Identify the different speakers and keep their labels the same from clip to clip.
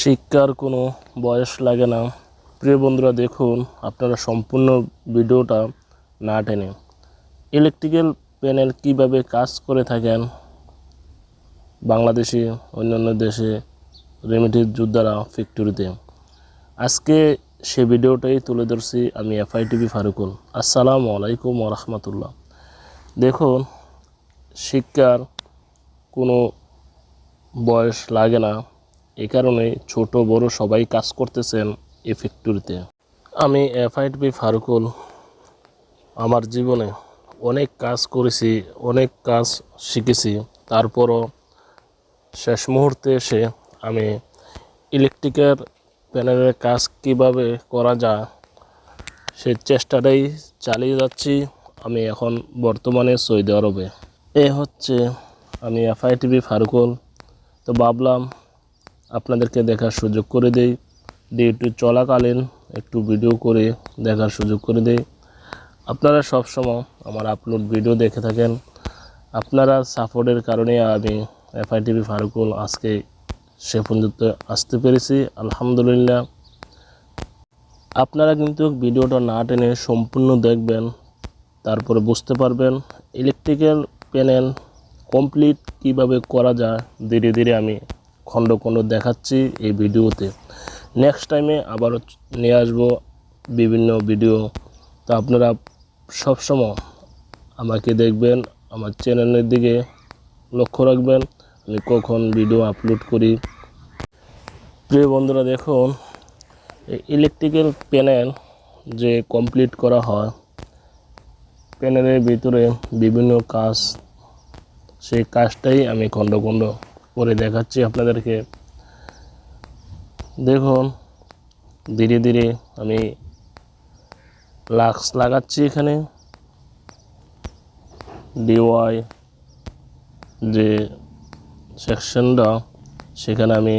Speaker 1: শিক্ষার কোনো বয়স লাগে না। প্রিয় বন্ধুরা, দেখুন, আপনারা সম্পূর্ণ ভিডিওটা না টেনে। ইলেকট্রিক্যাল প্যানেল কীভাবে কাজ করে থাকেন? বাংলাদেশে, অন্যান্য দেশে রেমিটির যোদ্ধারা ফ্যাক্টরিতে আজকে সে ভিডিওটাই তুলে ধরছি আমি এফআই টিভি ফারুকুল। আসসালামু আলাইকুম রহমতুল্লাহ দেখুন, শিক্ষার কোনো বয়স লাগে না। এ কারণে ছোট বড় সবাই কাজ করতেছেন এই ফ্যাক্টরিতে আমি এফআইটিভি ফারুকুল, আমার জীবনে অনেক কাজ করেছি, অনেক কাজ শিখেছি। তারপরও শেষ মুহূর্তে এসে আমি ইলেকট্রিকের প্যানেলের কাজ কীভাবে করা যায় সেই চেষ্টাটাই চালিয়ে যাচ্ছি আমি এখন বর্তমানে সৌদি আরবে। এ হচ্ছে আমি এফআইটিভি ফারুকুল। তো ভাবলাম আপনাদেরকে দেখার সুযোগ করে দেই। ডিউটি চলাকালীন একটু ভিডিও করে দেখার সুযোগ করে দেই। আপনারা সব সময় আমার আপলোড ভিডিও দেখে থাকেন। আপনারা সাপোর্টের কারণে আমি এফআইটিভি ফারুকুল আজকে সে পর্যন্ত আসতে পেরেছি। আলহামদুলিল্লাহ। আপনারা কিন্তু ভিডিওটা না টেনে সম্পূর্ণ দেখবেন, তারপরে বুঝতে পারবেন ইলেকট্রিক্যাল প্যানেল কমপ্লিট কীভাবে করা যায়। ধীরে ধীরে আমি খণ্ড খণ্ড দেখাচ্ছি এই ভিডিওতে। নেক্সট টাইমে আবারও নিয়ে আসব বিভিন্ন ভিডিও। তো আপনারা সবসময় আমাকে দেখবেন, আমার চ্যানেলের দিকে লক্ষ্য রাখবেন। আমি কখন ভিডিও আপলোড করি। প্রিয় বন্ধুরা, দেখুন ইলেকট্রিক্যাল প্যানেল যে কমপ্লিট করা হয় প্যানেলের ভিতরে বিভিন্ন কাজ, সেই কাজটাই আমি খণ্ড খণ্ড করে দেখাচ্ছি আপনাদেরকে। দেখুন, ধীরে ধীরে আমি লাক্স লাগাচ্ছি এখানে। ডিওয়াই যে সেকশনটা, সেখানে আমি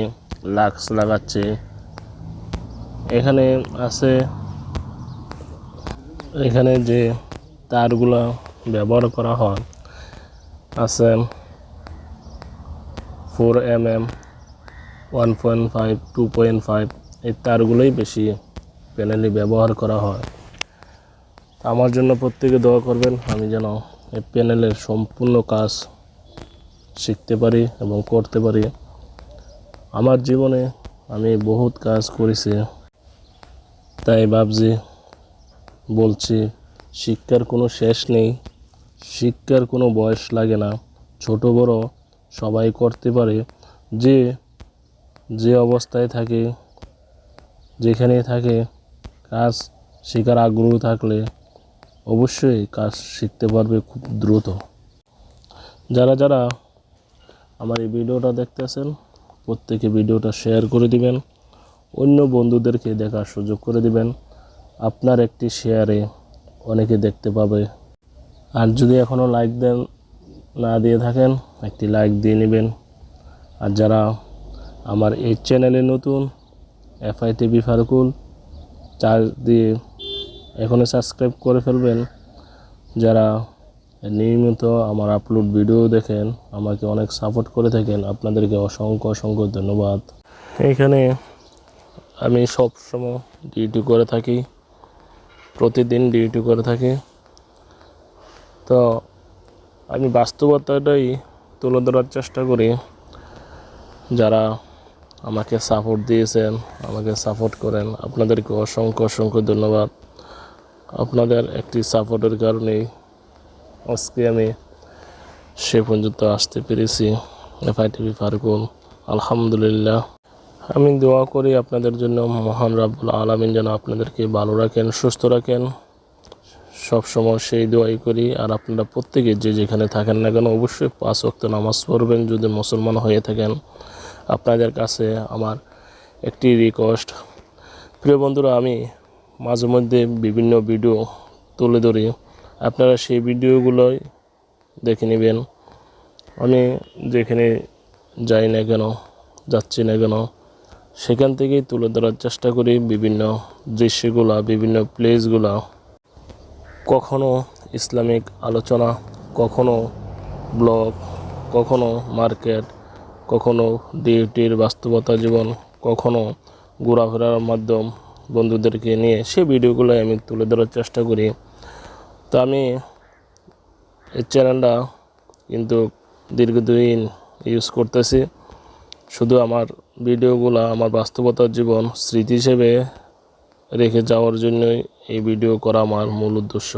Speaker 1: লাক্স লাগাচ্ছি। এখানে আছে, এখানে যে তারগুলো ব্যবহার করা হয়, আছে four M M, one point five, two point five, এই তারগুলোই বেশি প্যানেলে ব্যবহার করা হয়। আমার জন্য প্রত্যেকে দোয়া করবেন, আমি যেন এই প্যানেলের সম্পূর্ণ কাজ শিখতে পারি এবং করতে পারি। আমার জীবনে আমি বহুত কাজ করেছি, তাই ভাবছি, বলছি, শিক্ষার কোনো শেষ নেই, শিক্ষার কোনো বয়স লাগে না। ছোট বড় সবাই করতে পারে। যে যে অবস্থায় থাকে যেখানে থাকে, কাজ শেখার আগ্রহ থাকলে অবশ্যই কাজ শিখতে পারবে খুব দ্রুত। যারা যারা আমার এই ভিডিওটা দেখতে দেখতেছেন, প্রত্যেকে ভিডিওটা শেয়ার করে দিবেন, অন্য বন্ধুদেরকে দেখার সুযোগ করে দিবেন। আপনার একটি শেয়ারে অনেকে দেখতে পাবে। আর যদি এখনও লাইক দেন না দিয়ে থাকেন, একটি লাইক দিয়ে নেবেন। আর যারা আমার এই চ্যানেলে নতুন এফআই টিভি ফারুকুল চার দিয়ে এখনও সাবস্ক্রাইব করে ফেলবেন। যারা নিয়মিত আমার আপলোড ভিডিও দেখেন, আমাকে অনেক সাপোর্ট করে থাকেন, আপনাদেরকে অসংখ্য অসংখ্য ধন্যবাদ। এইখানে আমি সব সময় ডিউটি করে থাকি, প্রতিদিন ডিউটি করে থাকি। তো আমি বাস্তবতাটাই তুলে ধরার চেষ্টা করি। যারা আমাকে সাপোর্ট দিয়েছেন, আমাকে সাপোর্ট করেন, আপনাদেরকে অসংখ্য অসংখ্য ধন্যবাদ। আপনাদের একটি সাপোর্টের কারণেই আজকে আমি সে পর্যন্ত আসতে পেরেছি। এফআই টিভি ফারুকুল আলহামদুলিল্লাহ। আমি দোয়া করি আপনাদের জন্য মহান রাব্বুল আলমিন যেন আপনাদেরকে ভালো রাখেন, সুস্থ রাখেন। সব সময় সেই দোয়াই করি। আর আপনারা প্রত্যেকে যে যেখানে থাকেন না কেন অবশ্যই পাঁচ ওয়াক্ত নামাজ পড়বেন যদি মুসলমান হয়ে থাকেন। আপনাদের কাছে আমার একটি রিকোয়েস্ট প্রিয় বন্ধুরা, আমি মাঝে মধ্যে বিভিন্ন ভিডিও তুলে ধরি। আপনারা সেই ভিডিওগুলোই দেখে নেবেন। আমি যেখানে যাই না কেন, যাচ্ছি না কেন, সেখান থেকেই তুলে ধরার চেষ্টা করি। বিভিন্ন দৃশ্যগুলা, বিভিন্ন প্লেসগুলা কখনো ইসলামিক আলোচনা, কখনো ব্লগ, কখনো মার্কেট, কখনো ডিউটির বাস্তবতা জীবন, কখনো ঘোরাফেরার মাধ্যম বন্ধুদেরকে নিয়ে সে ভিডিওগুলো আমি তুলে ধরার চেষ্টা করি। তো আমি এই চ্যানেলটা কিন্তু দীর্ঘদিন ইউজ করতেছি। শুধু আমার ভিডিওগুলো, আমার বাস্তবতার জীবন, স্মৃতি হিসেবে রেখে যাওয়ার জন্যই এই ভিডিও করা আমার মূল উদ্দেশ্য।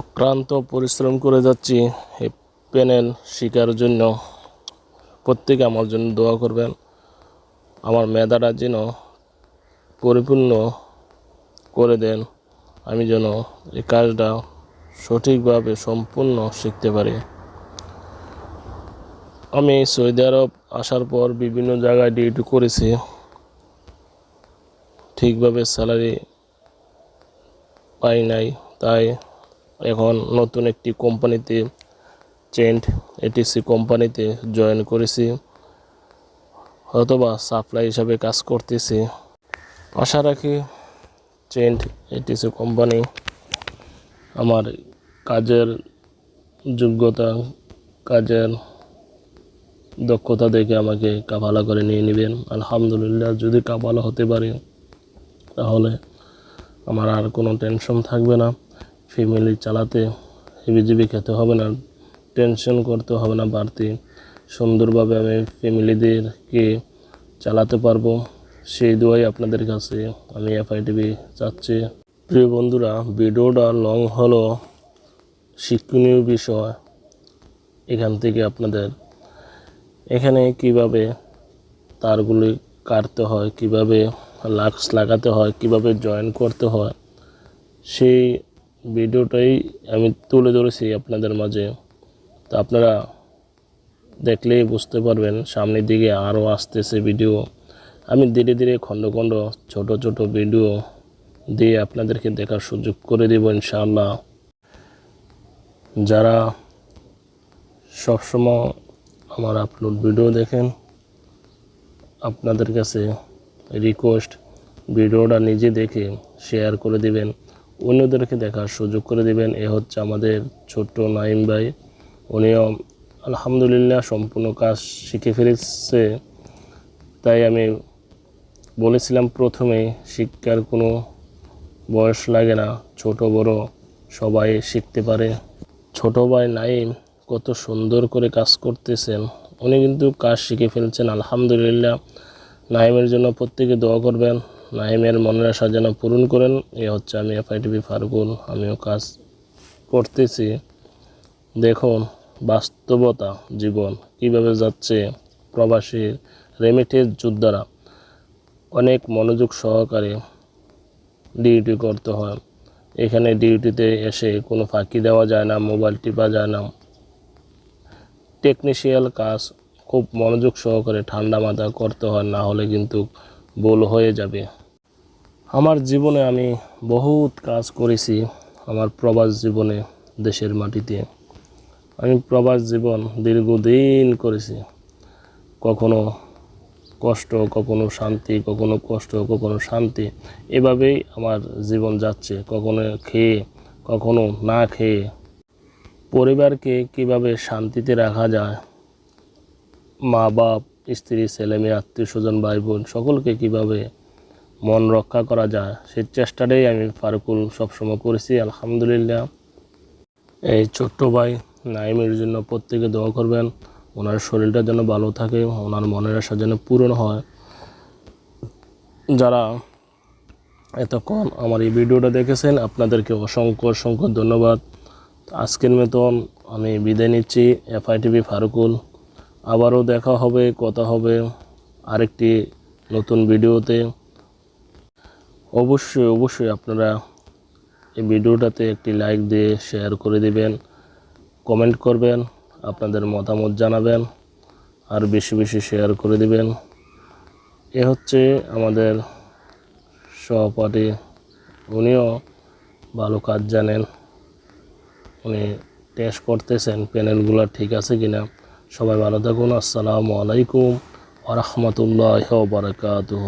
Speaker 1: অক্রান্ত পরিশ্রম করে যাচ্ছি এই প্যানেল শেখার জন্য। প্রত্যেকে আমার জন্য দোয়া করবেন। আমার মেধাটা যেন পরিপূর্ণ করে দেন। আমি যেন এই কাজটা সঠিকভাবে সম্পূর্ণ শিখতে পারি। আমি সৌদি আরব আসার পর বিভিন্ন জায়গায় ডিউটি করেছি। ঠিকভাবে স্যালারি পাই নাই। তাই এখন নতুন একটি কোম্পানিতে, চেন্ট এটিসি কোম্পানিতে জয়েন করেছি হয়তোবা সাপ্লাই হিসাবে কাজ করতেছি। আশা রাখি চেন্ট এটিসি কোম্পানি আমার কাজের যোগ্যতা, কাজের দক্ষতা দেখে আমাকে কাফালা করে নিয়ে নেবেন। আলহামদুলিল্লাহ, যদি কাফালা হতে পারে, তাহলে আমার আর কোনো টেনশন থাকবে না। ফ্যামিলি চালাতে হেবিজিবি খেতে হবে না টেনশন করতে হবে না বাড়তি। সুন্দরভাবে আমি ফ্যামিলিদেরকে চালাতে পারব। সেই দোয়াই আপনাদের কাছে আমি এফআই টিভি চাচ্ছি। প্রিয় বন্ধুরা, ভিডিওটা লং হলো শিক্ষণীয় বিষয়। এখান থেকে আপনাদের এখানে কীভাবে তারগুলি কাটতে হয়, কীভাবে লাক্স লাগাতে হয়, কীভাবে জয়েন করতে হয়, সেই ভিডিওটাই আমি তুলে ধরেছি আপনাদের মাঝে। তো আপনারা দেখলেই বুঝতে পারবেন, সামনের দিকে আরও আসতেছে ভিডিও আমি ধীরে ধীরে খণ্ড খণ্ড, ছোট ছোট ভিডিও দিয়ে আপনাদেরকে দেখার সুযোগ করে দেব ইনশাআল্লাহ। যারা সবসময় আমার আপলোড ভিডিও দেখেন, আপনাদের কাছে রিকোয়েস্ট ভিডিওটা নিজে দেখে শেয়ার করে দিবেন। অন্যদেরকে দেখার সুযোগ করে দিবেন। এ হচ্ছে আমাদের ছোট্ট নাইম ভাই। উনিও আলহামদুলিল্লাহ সম্পূর্ণ কাজ শিখে ফেলেছে। তাই আমি বলেছিলাম প্রথমে, শিক্ষার কোনো বয়স লাগে না। ছোট, বড় সবাই শিখতে পারে। ছোট ভাই নাইম কত সুন্দর করে কাজ করতেছেন। উনি কিন্তু কাজ শিখে ফেলছেন, আলহামদুলিল্লাহ। নাইমের জন্য প্রত্যেকে দোয়া করবেন। নাইমের মনের আশা যেন পূরণ করেন। এ হচ্ছে আমি এফআইটিভি ফারুকুল, আমিও কাজ করতেছি। দেখুন, বাস্তবতা জীবন কীভাবে যাচ্ছে প্রবাসী রেমিটেজ যোদ্ধারা। অনেক মনোযোগ সহকারে ডিউটি করতে হয়। এখানে ডিউটিতে এসে কোনো ফাঁকি দেওয়া যায় না মোবাইল টিপা যায় না। টেকনিশিয়াল কাজ খুব মনোযোগ সহকারে ঠান্ডা মাথা করতে হয়, না হলে কিন্তু ভুল হয়ে যাবে। আমার জীবনে আমি বহুত কাজ করেছি আমার প্রবাস জীবনে দেশের মাটিতে। আমি প্রবাস জীবন দীর্ঘদিন করেছি। কখনো কষ্ট, কখনো শান্তি, কখনো কষ্ট, কখনো শান্তি এভাবেই আমার জীবন যাচ্ছে। কখনো খেয়ে, কখনো না খেয়ে। পরিবারকে কীভাবে শান্তিতে রাখা যায় মা, বাপ, স্ত্রী, ছেলে মেয়ে, আত্মীয় স্বজন, ভাই বোন, সকলকে কীভাবে মন রক্ষা করা যায়, সেই চেষ্টাটাই আমি ফারুকুল সবসময় করেছি, আলহামদুলিল্লাহ। এই ছোট্ট ভাই নাইমের জন্য প্রত্যেকে দোয়া করবেন, ওনার শরীরটা যেন ভালো থাকে, ওনার মনের আশা যেন পূরণ হয়। যারা এতক্ষণ আমার এই ভিডিওটা দেখেছেন, আপনাদেরকে অসংখ্য অসংখ্য ধন্যবাদ। আজকের মতন আমি বিদায় নিচ্ছি, এফআই টিভি ফারুকুল। আবারও দেখা হবে, কথা হবে আরেকটি নতুন ভিডিওতে। অবশ্যই অবশ্যই আপনারা এই ভিডিওটাতে একটি লাইক দিয়ে শেয়ার করে দিবেন, কমেন্ট করবেন, আপনাদের মতামত জানাবেন, আর বেশি বেশি শেয়ার করে দিবেন। এ হচ্ছে আমাদের সহপাঠী, উনিও ভালো কাজ জানেন। উনি টেস্ট করতেছেন প্যানেলগুলো ঠিক আছে কিনা। সবাই ভালো থাকুন আসসালামু আলাইকুম ওরহমতুল্লাহ বারকাতুহ।